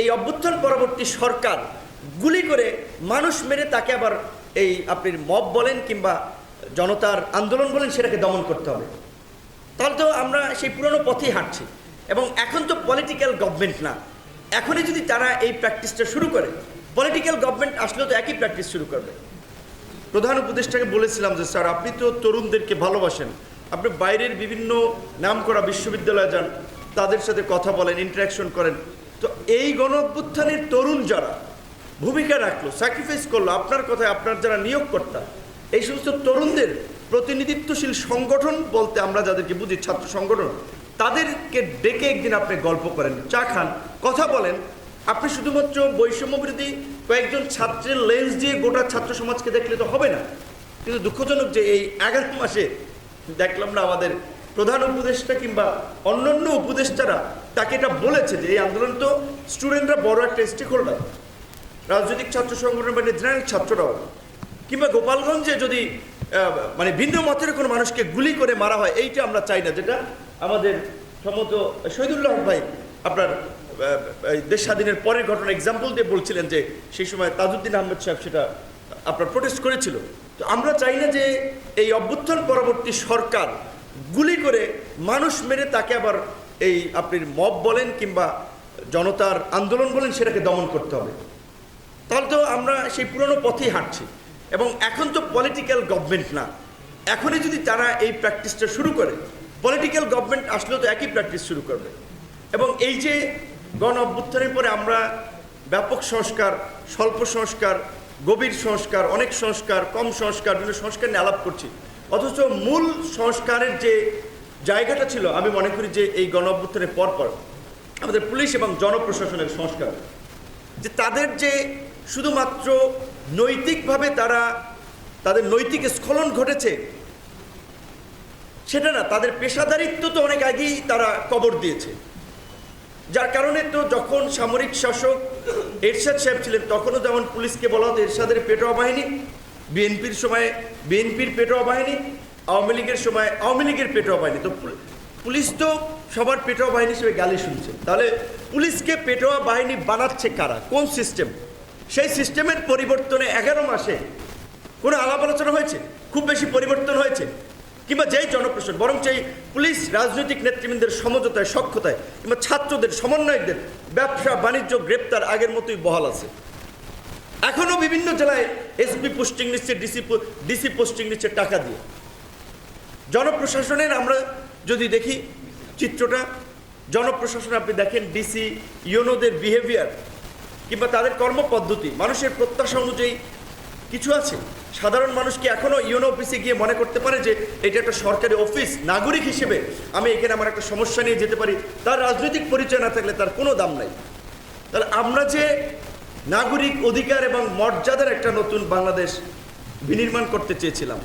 এই অভ্যুত্থান পরবর্তী সরকার গুলি করে মানুষ মেরে তাকে আবার এই আপনি মব বলেন কিংবা জনতার আন্দোলন বলেন সেটাকে দমন করতে হবে। তাহলে তো আমরা সেই পুরনো পথেই হাঁটছি এবং এখন তো পলিটিক্যাল গভর্নমেন্ট না। এখনই যদি তারা এই প্র্যাকটিসটা শুরু করে পলিটিক্যাল গভর্নমেন্ট আসলেও তো একই প্র্যাকটিস শুরু করবে। প্রধান উপদেষ্টাকে বলেছিলাম যে, স্যার, আপনি তো তরুণদেরকে ভালোবাসেন। আপনি বাইরের বিভিন্ন নামকরা বিশ্ববিদ্যালয়ে যান, তাদের সাথে কথা বলেন ইন্টারাকশন করেন। এই গণ অভ্যুত্থানের তরুণ যারা ভূমিকা রাখল স্যাক্রিফাইস করল, আপনার কথায় আপনার যারা নিয়োগকর্তা, এই সমস্ত তরুণদের প্রতিনিধিত্বশীল সংগঠন বলতে আমরা যাদেরকে বুঝি ছাত্র সংগঠন, তাদেরকে ডেকে একদিন আপনি গল্প করেন, চা খান, কথা বলেন। আপনি শুধুমাত্র বৈষম্য বিরোধী কয়েকজন ছাত্রের লেন্স দিয়ে গোটা ছাত্র সমাজকে দেখলে তো হবে না। কিন্তু দুঃখজনক যে এই এগারো মাসে দেখলাম না আমাদের প্রধান উপদেষ্টা কিংবা অন্যান্য উপদেষ্টারা তাকে এটা বলেছে যে এই আন্দোলন তো স্টুডেন্টরা বড় একটা স্টেক হোল্ডার রাজনৈতিক ছাত্র সংগঠন মানে জেনারেল ছাত্ররাও। কিংবা গোপালগঞ্জে যদি মানে ভিন্ন মতের কোনো মানুষকে গুলি করে মারা হয়, এইটা আমরা চাই না, যেটা আমাদের সম্মত শহীদুল্লাহ ভাই আপনার দেশ স্বাধীনের পরের ঘটনা এক্সাম্পল দিয়ে বলছিলেন যে সেই সময় তাজউদ্দিন আহমেদ সাহেব সেটা আপনার প্রোটেস্ট করেছিল। তো আমরা চাই না যে এই অভ্যুত্থান পরবর্তী সরকার গুলি করে মানুষ মেরে তাকে আবার এই আপনি মব বলেন কিংবা জনতার আন্দোলন বলেন, সেটাকে দমন করতে হবে। তাহলে তো আমরা সেই পুরনো পথেই হাঁটছি। এবং এখন তো পলিটিক্যাল গভর্নমেন্ট না। এখনই যদি তারা এই প্র্যাকটিসটা শুরু করে পলিটিক্যাল গভর্নমেন্ট আসলেও তো একই প্র্যাকটিস শুরু করবে। এবং এই যে গণ অভ্যুত্থানের পরে আমরা ব্যাপক সংস্কার, স্বল্প সংস্কার, গভীর সংস্কার, অনেক সংস্কার, কম সংস্কার, বিভিন্ন সংস্কার নিয়ে আলাপ করছি। অথচ মূল সংস্কারের যে জায়গাটা ছিল, আমি মনে করি যে এই গণ অভ্যুত্থানের পরপর আমাদের পুলিশ এবং জনপ্রশাসনের সংস্কার। যে তাদের যে শুধুমাত্র নৈতিকভাবে তারা তাদের নৈতিক স্খলন ঘটেছে, সেটা না, তাদের পেশাদারিত্ব তো অনেক আগেই তারা কবর দিয়েছে। যার কারণে তো যখন সামরিক শাসক এরশাদ সাহেব ছিলেন, তখনও যেমন পুলিশকে বলা হতো এরশাদের পেটোয়া বাহিনী, বিএনপির সময়ে, বিএনপির পেটোয়া বাহিনী আওয়ামী লীগের সময় আওয়ামী লীগের পেটোয়া বাহিনী। তো পুল- পুলিশ তো সবার পেটোয়া বাহিনী হিসেবে গালি শুনছে। তাহলে পুলিশকে পেটোয়া বাহিনী বানাচ্ছে কারা? কোন সিস্টেম সেই সিস্টেমের পরিবর্তনে এগারো মাসে কোনো আলাপ আলোচনা হয়েছে? খুব বেশি পরিবর্তন হয়েছে? কিংবা যেই জনপ্রশাসন বরং এই পুলিশ রাজনৈতিক নেতৃবৃন্দের সমঝোতায়, সক্ষতায়, কিংবা ছাত্রদের, সমন্বয়কদের, ব্যবসা, বাণিজ্য, গ্রেপ্তার আগের মতোই বহাল আছে। এখনও বিভিন্ন জেলায় এসপি পোস্টিং নিচ্ছে ডিসি ডিসি পোস্টিং নিচ্ছে টাকা দিয়ে। জনপ্রশাসনের আমরা যদি দেখি চিত্রটা, জনপ্রশাসন আপনি দেখেন ডিসি ইউনোদের বিহেভিয়ার কিংবা তাদের কর্মপদ্ধতি, মানুষের প্রত্যাশা অনুযায়ী কিছু আছে। সাধারণ মানুষ কি এখনও ইউনো অফিসে গিয়ে মনে করতে পারে যে এটা একটা সরকারি অফিস নাগরিক হিসেবে আমি এখানে আমার একটা সমস্যা নিয়ে যেতে পারি? তার রাজনৈতিক পরিচয় না থাকলে তার কোনো দাম নাই। তাহলে আমরা যে নাগরিক অধিকার এবং মর্যাদার একটা নতুন বাংলাদেশ বিনির্মাণ করতে চেয়েছিলাম